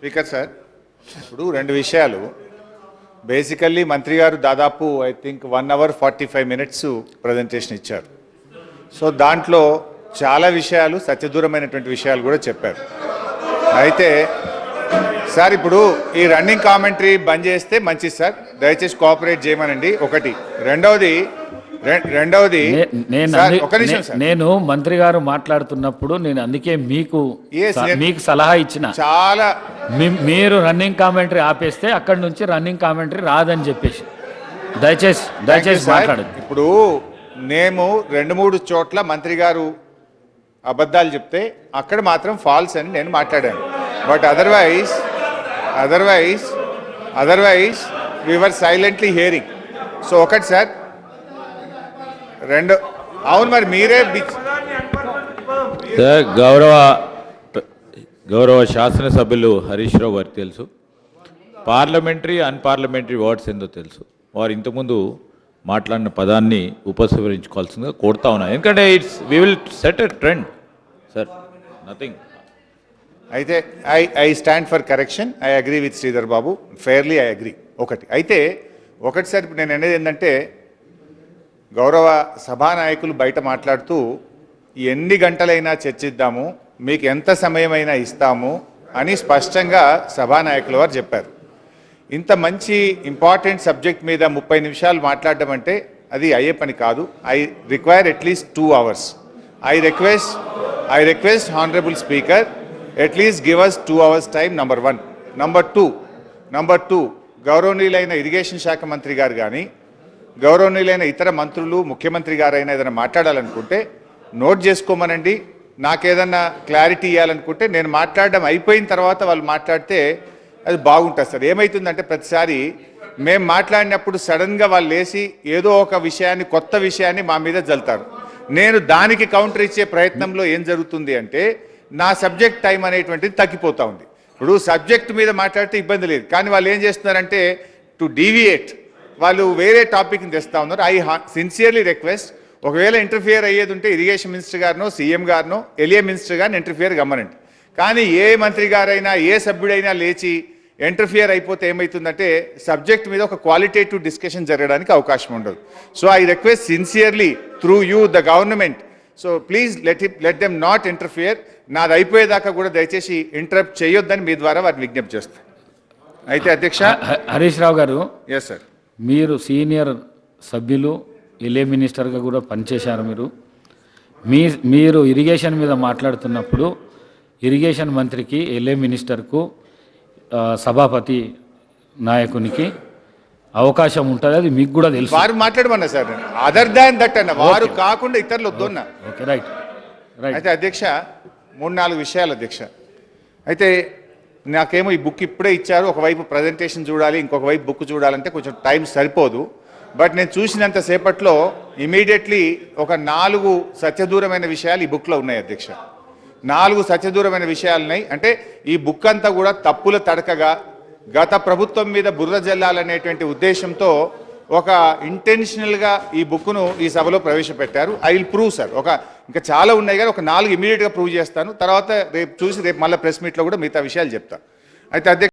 Speaker sir ఇప్పుడు రెండు విషయాలు. బేసికల్లీ మంత్రి గారు దాదాపు I think one hour forty five minutes presentation ఇచ్చారు. సో దాంట్లో చాలా విషయాలు సత్యదూరమైనటువంటి విషయాలు కూడా చెప్పారు. అయితే సార్ ఇప్పుడు ఈ రన్నింగ్ కామెంటరీ బంద్ చేస్తే మంచిది సార్. దయచేసి కోఆపరేట్ చేయమనండి. ఒకటి. రెండవది రెండవది నేను మంత్రి గారు మాట్లాడుతున్నప్పుడు నేను అందుకే మీకు మీకు సలహా ఇచ్చిన. చాలా మీరు రన్నింగ్ కామెంటరీ ఆపేస్తే అక్కడి నుంచి రన్నింగ్ కామెంటరీ రాదని చెప్పేసి. దయచేసి దయచేసి సార్, మాట్లాడదు ఇప్పుడు మేము రెండు మూడు చోట్ల మంత్రి గారు అబద్ధాలు చెప్తే అక్కడ మాత్రం ఫాల్స్ అని నేను మాట్లాడాను. But otherwise otherwise otherwise we are silently hearing so ఒకటి సార్ రెండు. అవును మరి మీరే సార్ గౌరవ గౌరవ శాసనసభ్యులు హరీష్ రావు గారికి తెలుసు. పార్లమెంటరీ అన్పార్లమెంటరీ వర్డ్స్ ఏందో తెలుసు. వారు ఇంతకుముందు మాట్లాడిన పదాన్ని ఉపసంహరించుకోవాల్సిందిగా కోరుతా ఉన్నాను ఎందుకంటే it's we will set a trend sir. Nothing అయితే I I stand for correction. I agree with Sridhar Babu. Fairly I agree. ఒకటి. అయితే ఒకటి సార్ ఇప్పుడు నేను అనేది ఏంటంటే గౌరవ సభానాయకులు బయట మాట్లాడుతూ ఎన్ని గంటలైనా చర్చిద్దాము మీకు ఎంత సమయమైనా ఇస్తాము అని స్పష్టంగా సభానాయకుల వారు చెప్పారు. ఇంత మంచి ఇంపార్టెంట్ సబ్జెక్ట్ మీద ముప్పై నిమిషాలు మాట్లాడడం అంటే అది అయ్యే పని కాదు. I require at least two hours. I request I request honourable speaker at least give us two hours time number one. Number two number two గౌరవనీయులైన ఇరిగేషన్ శాఖ మంత్రి గారు కానీ గౌరవనీయులైన ఇతర మంత్రులు ముఖ్యమంత్రి గారైనా ఏదైనా మాట్లాడాలనుకుంటే నోట్ చేసుకోమనండి. నాకేదన్నా క్లారిటీ ఇవ్వాలనుకుంటే నేను మాట్లాడడం అయిపోయిన తర్వాత వాళ్ళు మాట్లాడితే అది బాగుంటుంది సార్. ఏమవుతుందంటే ప్రతిసారి మేము మాట్లాడినప్పుడు సడన్గా వాళ్ళు లేచి ఏదో ఒక విషయాన్ని కొత్త విషయాన్ని మా మీద జల్తారు నేను దానికి కౌంటర్ ఇచ్చే ప్రయత్నంలో ఏం జరుగుతుంది అంటే నా సబ్జెక్ట్ టైం అనేటువంటిది తగ్గిపోతూ ఉంది. ఇప్పుడు సబ్జెక్ట్ మీద మాట్లాడితే ఇబ్బంది లేదు. కానీ వాళ్ళు ఏం చేస్తున్నారంటే టు డీవియేట్ వాళ్ళు వేరే టాపిక్ని తెస్తా ఉన్నారు. ఐ సిన్సియర్లీ రిక్వెస్ట్ ఒకవేళ ఇంటర్ఫియర్ అయ్యేది ఉంటే ఇరిగేషన్ మినిస్టర్ గారినో సీఎం గారినో ఎలియా మినిస్టర్ గారిని ఇంటర్ఫియర్ గమ్మనండి. కానీ ఏ మంత్రి గారైనా ఏ సభ్యుడైనా లేచి ఇంటర్ఫియర్ అయిపోతే ఏమవుతుందంటే సబ్జెక్ట్ మీద ఒక క్వాలిటేటివ్ డిస్కషన్ జరగడానికి అవకాశం ఉండదు. So I request sincerely through you the government so please let it let them not interfere నాది అయిపోయేదాకా కూడా దయచేసి ఇంటరప్ట్ చేయొద్దని మీ ద్వారా వారిని విజ్ఞప్తి చేస్తాను అయితే అధ్యక్ష? హరీష్ రావు గారు ఎస్ సార్ మీరు సీనియర్ సభ్యులు ఎల్ఏ మినిస్టర్గా కూడా పనిచేశారు మీరు. మీ మీరు ఇరిగేషన్ మీద మాట్లాడుతున్నప్పుడు ఇరిగేషన్ మంత్రికి ఎల్ఏ మినిస్టర్కు సభాపతి నాయకునికి అవకాశం ఉంటుంది అది మీకు కూడా తెలుసు. వారు మాట్లాడమన్నా సార్ అదర్ దాన్ దట్ అన్న వారు కాకుండా ఇతరులు వద్దన్న ఓకే రైట్ రైట్ అయితే అధ్యక్ష మూడు నాలుగు విషయాలు అధ్యక్ష. అయితే నాకేమో ఈ బుక్ ఇప్పుడే ఇచ్చారు ఒకవైపు ప్రజెంటేషన్ చూడాలి ఇంకొక వైపు బుక్ చూడాలంటే కొంచెం టైం సరిపోదు. బట్ నేను చూసినంత సేపట్లో ఇమీడియట్లీ ఒక నాలుగు సత్యదూరమైన విషయాలు ఈ బుక్లో ఉన్నాయి అధ్యక్ష. నాలుగు సత్యదూరమైన విషయాలు ఉన్నాయి. అంటే ఈ బుక్ అంతా కూడా తప్పుల తడకగా గత ప్రభుత్వం మీద బురద జల్లాలనేటువంటి ఉద్దేశంతో ఒక ఇంటెన్షనల్గా ఈ బుక్ను ఈ సభలో ప్రవేశపెట్టారు. I will prove sir. ఒక ఇంకా చాలా ఉన్నాయి కానీ ఒక నాలుగు ఇమీడియట్గా ప్రూవ్ చేస్తాను. తర్వాత రేపు చూసి రేపు మళ్ళీ ప్రెస్ మీట్లో కూడా మిగతా విషయాలు చెప్తాను అయితే అధ్యక్ష